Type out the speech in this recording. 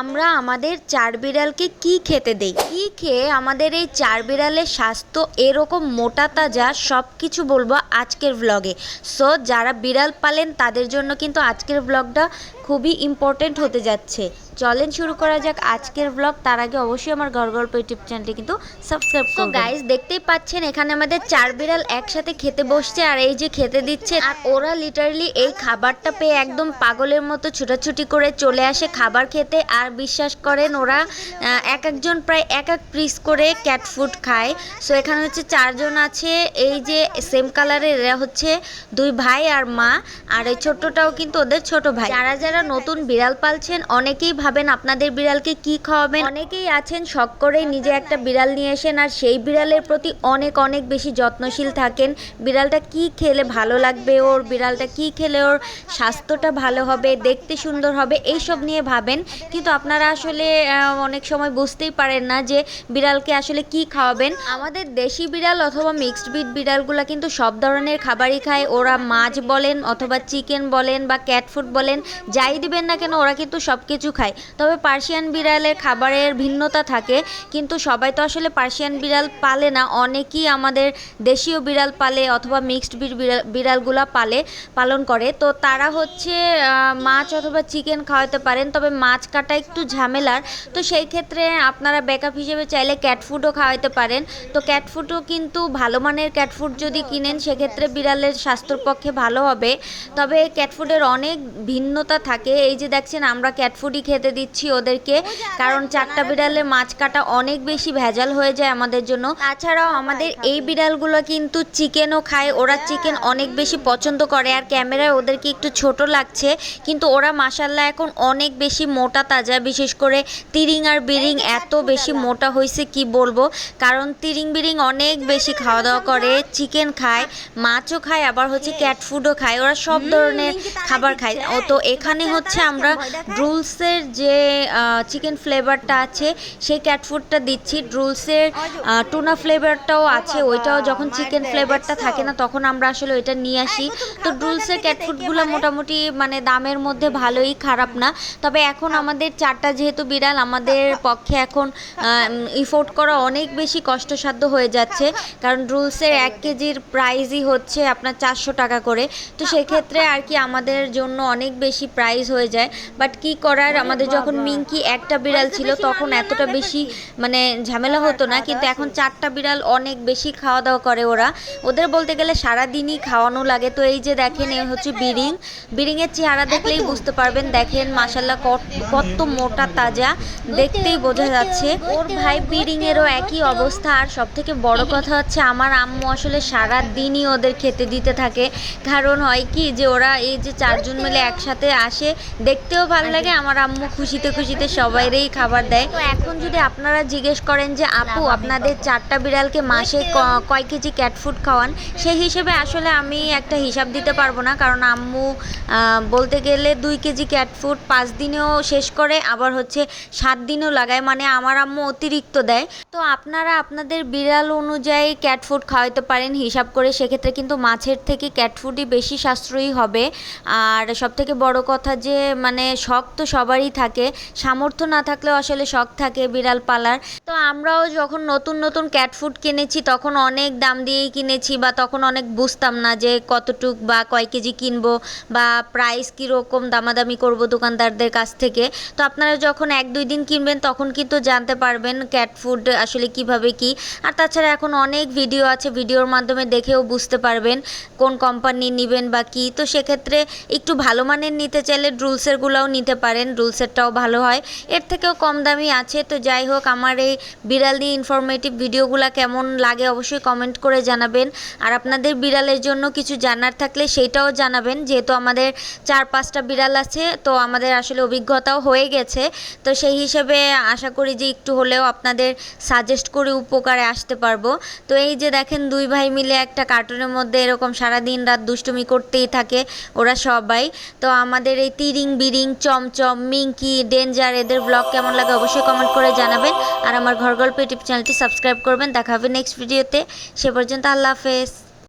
আমরা আমাদের চার বিড়ালকে কি খেতে দেই? কি খেয়ে আমাদের এই চার বিড়ালের স্বাস্থ্য এরকম মোটা তাজা সব কিছু বলব আজকের ব্লগে সো যারা বিড়াল পালেন, তাদের জন্য কিন্তু আজকের ব্লগটা খুবই ইম্পর্টেন্ট হতে যাচ্ছে। চলেন শুরু করা যাক আজকের ব্লগ তার আগে অবশ্যই আমার ঘর গল্প ইউটিউব চ্যানেলটি কিন্তু সাবস্ক্রাইব করুন গাইস দেখতেই পাচ্ছেন এখানে আমাদের চার বিড়াল একসাথে খেতে বসছে আর এই যে খেতে দিচ্ছে। আর ওরা লিটারালি এই খাবারটা পেয়ে একদম পাগলের মতো ছুটাছুটি করে চলে আসে খাবার খেতে। আর বিশ্বাস করেন ওরা এক একজন প্রায় এক এক পিস করে ক্যাট ফুড খায়। সো এখানে হচ্ছে চারজন আছে। এই যে সেম কালারের এরা হচ্ছে দুই ভাই আর মা। আর এই ছোট্টটাও কিন্তু ওদের ছোট ভাই। যারা যারা নতুন বিড়াল পালছেন অনেকেই ভাবেন আপনাদের বিড়ালকে কি খাওয়াবেন? অনেকেই আছেন শখ করে নিজে একটা বিড়াল নিয়ে আসেন আর সেই বিড়ালের প্রতি অনেক অনেক বেশি যত্নশীল থাকেন। বিড়ালটা কি খেলে ভালো লাগবে ওর? বিড়ালটা কি খেলে ওর স্বাস্থ্যটা ভালো হবে, দেখতে সুন্দর হবে? এইসব নিয়ে ভাবেন। কিন্তু আপনারা আসলে অনেক সময় বুঝতেই পারেন না যে বিড়ালকে আসলে কি খাওয়াবেন। আমাদের দেশি বিড়াল অথবা মিক্সড বিট বিড়ালগুলো কিন্তু সব ধরনের খাবারই খায়। ওরা মাছ বলেন অথবা চিকেন বলেন বা ক্যাট ফুড বলেন, যাই দিবেন না কেন ওরা কিন্তু সব কিছু খায়। তবে পার্সিয়ান বিড়ালের খাবারের ভিন্নতা থাকে, কিন্তু সবাই তো আসলে পার্সিয়ান বিড়াল পালে না, অনেকেই আমাদের দেশীয় বিড়াল পালে অথবা মিক্সড বিড়ালগুলা পালে, পালন করে। তো তারা হচ্ছে মাছ অথবা চিকেন খাওয়াতে পারেন, তবে মাছ কাটা একটু ঝামেলার। তো সেই ক্ষেত্রে আপনারা ব্যাকআপ হিসেবে চাইলে ক্যাট ফুডও খাওয়াতে পারেন। তো ক্যাট ফুডও কিন্তু ভালো মানের ক্যাট ফুড যদি কিনেন, সেক্ষেত্রে বিড়ালের স্বাস্থ্যর পক্ষে ভালো হবে। তবে ক্যাট ফুডের অনেক ভিন্নতা থাকে। এই যে দেখছেন, আমরা ক্যাট ফুডই খেতে দিচ্ছি ওদেরকে কারণ চারটা বিড়ালে মাছ কাটা অনেক বেশি ভেজাল হয়ে যায় আমাদের জন্য। তাছাড়াও আমাদের এই বিড়ালগুলো কিন্তু চিকেনও খায় ওরা চিকেন অনেক বেশি পছন্দ করে আর ক্যামেরায় ওদেরকে একটু ছোট লাগছে কিন্তু ওরা মাসাল্লাহ এখন অনেক বেশি মোটা তাজা বিশেষ করে তিরিং আর বিরিং এত বেশি মোটা হয়েছে কি বলব? কারণ তিরিং বিরিং অনেক বেশি খাওয়া দাওয়া করে চিকেন খায় মাছও খায় আবার হচ্ছে ক্যাট ফুডও খায় ওরা সব ধরনের খাবার খায়। ও তো এখানে হচ্ছে আমরা ড্রুলসের যে চিকেন ফ্লেভারটা আছে সেই ক্যাটফুডটা দিচ্ছি। ড্রুলসের টুনা ফ্লেভারটাও আছে। ওইটাও যখন চিকেন ফ্লেভারটা থাকে না তখন আমরা আসলে ওইটা নিয়ে আসি। তো ড্রুলসের ক্যাট ফুডগুলো মোটামুটি মানে দামের মধ্যে ভালোই খারাপ না। তবে এখন আমাদের চারটা যেহেতু বিড়াল আমাদের পক্ষে এখন ইফোর্ট করা অনেক বেশি কষ্টসাধ্য হয়ে যাচ্ছে। কারণ রুলসের এক কেজির প্রাইসই হচ্ছে আপনার চারশো টাকা করে। তো সেক্ষেত্রে আর কি আমাদের জন্য অনেক বেশি প্রাইস হয়ে যায়। বাট কি করার আমাদের যখন মিঙ্কি একটা বিড়াল ছিল তখন এতটা বেশি মানে ঝামেলা হতো না কিন্তু এখন চারটা বিড়াল অনেক বেশি খাওয়া দাওয়া করে ওরা। ওদের বলতে গেলে সারা দিনই খাওয়ানো লাগে। তো এই যে দেখেন এই হচ্ছে বিড়িং বিরিংয়ের চেহারা দেখলেই বুঝতে পারবেন। দেখেন মাসাল্লাহ কত মোটা তাজা। দেখতেই বোঝা যাচ্ছে। ওর ভাই বিরিংয়েরও একই অবস্থা। আর সব থেকে বড় কথা হচ্ছে আমার আম্মু আসলে সারা দিনই ওদের খেতে দিতে থাকে। কারণ হয় কি যে ওরা এই যে চারজন মিলে একসাথে আসে দেখতেও ভালো লাগে। আমার আম্মু খুশিতে খুশিতে সবাইরেই খাবার দেয়। তো এখন যদি আপনারা জিজ্ঞেস করেন যে আপু আপনাদের চারটা বিড়ালকে মাসে কয় কেজি ক্যাট ফুড খাওয়ান? সেই হিসেবে আসলে আমি একটা হিসাব দিতে পারব না। কারণ আম্মু বলতে গেলে দুই কেজি ক্যাট ফুড পাঁচ দিনেও শেষ করে আবার হচ্ছে সাত দিনও লাগায়। মানে আমার আম্মু অতিরিক্ত দেয়। তো আপনারা আপনাদের বিড়াল অনুযায়ী ক্যাট ফুড খাওয়াতে পারেন হিসাব করে। সেক্ষেত্রে কিন্তু মাছের থেকে ক্যাট ফুডই বেশি সাশ্রয়ী হবে। আর সব থেকে বড় কথা যে মানে শখ তো সবারই থাকে, সামর্থ্য না থাকলেও আসলে শখ থাকে বিড়াল পালার। তো আমরাও যখন নতুন নতুন ক্যাট ফুড কিনেছি, তখন অনেক দাম দিয়েই কিনেছি বা তখন অনেক বুঝতাম না যে কতটুক বা কয় কেজি কিনবো বা প্রাইস কীরকম দামাদামি করব দোকানদারদের কাছ থেকে। তো আপনারা যখন এক দুই দিন কিনবেন, তখন কিন্তু জানতে পারবেন ক্যাট ফুড আসলে কীভাবে কি। আর তাছাড়া এখন অনেক ভিডিও আছে ভিডিওর মাধ্যমে দেখেও বুঝতে পারবেন কোন কোম্পানি নেবেন বা কি। তো সেক্ষেত্রে একটু ভালো মানের নিতে চাইলে ড্রুলসেরগুলোও নিতে পারেন ড্রুলসেরটাও ভালো হয়। এর থেকেও কম দামি আছে। তো যাই হোক, আমার এই বিড়াল নিয়ে ইনফরমেটিভ ভিডিওগুলো কেমন লাগে অবশ্যই কমেন্ট করে জানাবেন। আর আপনাদের বিড়ালের জন্য কিছু জানার থাকলে সেইটাও জানাবেন। যেহেতু আমাদের চার পাঁচটা বিড়াল আছে, তো আমাদের আসলে অভিজ্ঞতাও হয়ে গেছে। তো সেই হিসেবে আশা করি যে একটু হলেও আপনাদের সাজেস্ট করে উপকারে আসতে পারব। তো এই যে দেখেন, দুই ভাই মিলে একটা কার্টুনের মধ্যে এরকম সারা দিন রাত দুষ্টুমি করতেই থাকে ওরা সবাই। তো আমাদের এই তিরিং বিরিং চমচম মিঙ্কি ডেঞ্জার এদের ব্লগ কেমন লাগে অবশ্যই কমেন্ট করে জানাবেন। আর আমার ঘর গল্প ইউটিউব চ্যানেলটি সাবস্ক্রাইব করবেন। দেখা হবে নেক্সট ভিডিওতে সে পর্যন্ত আল্লাহ হাফেজ।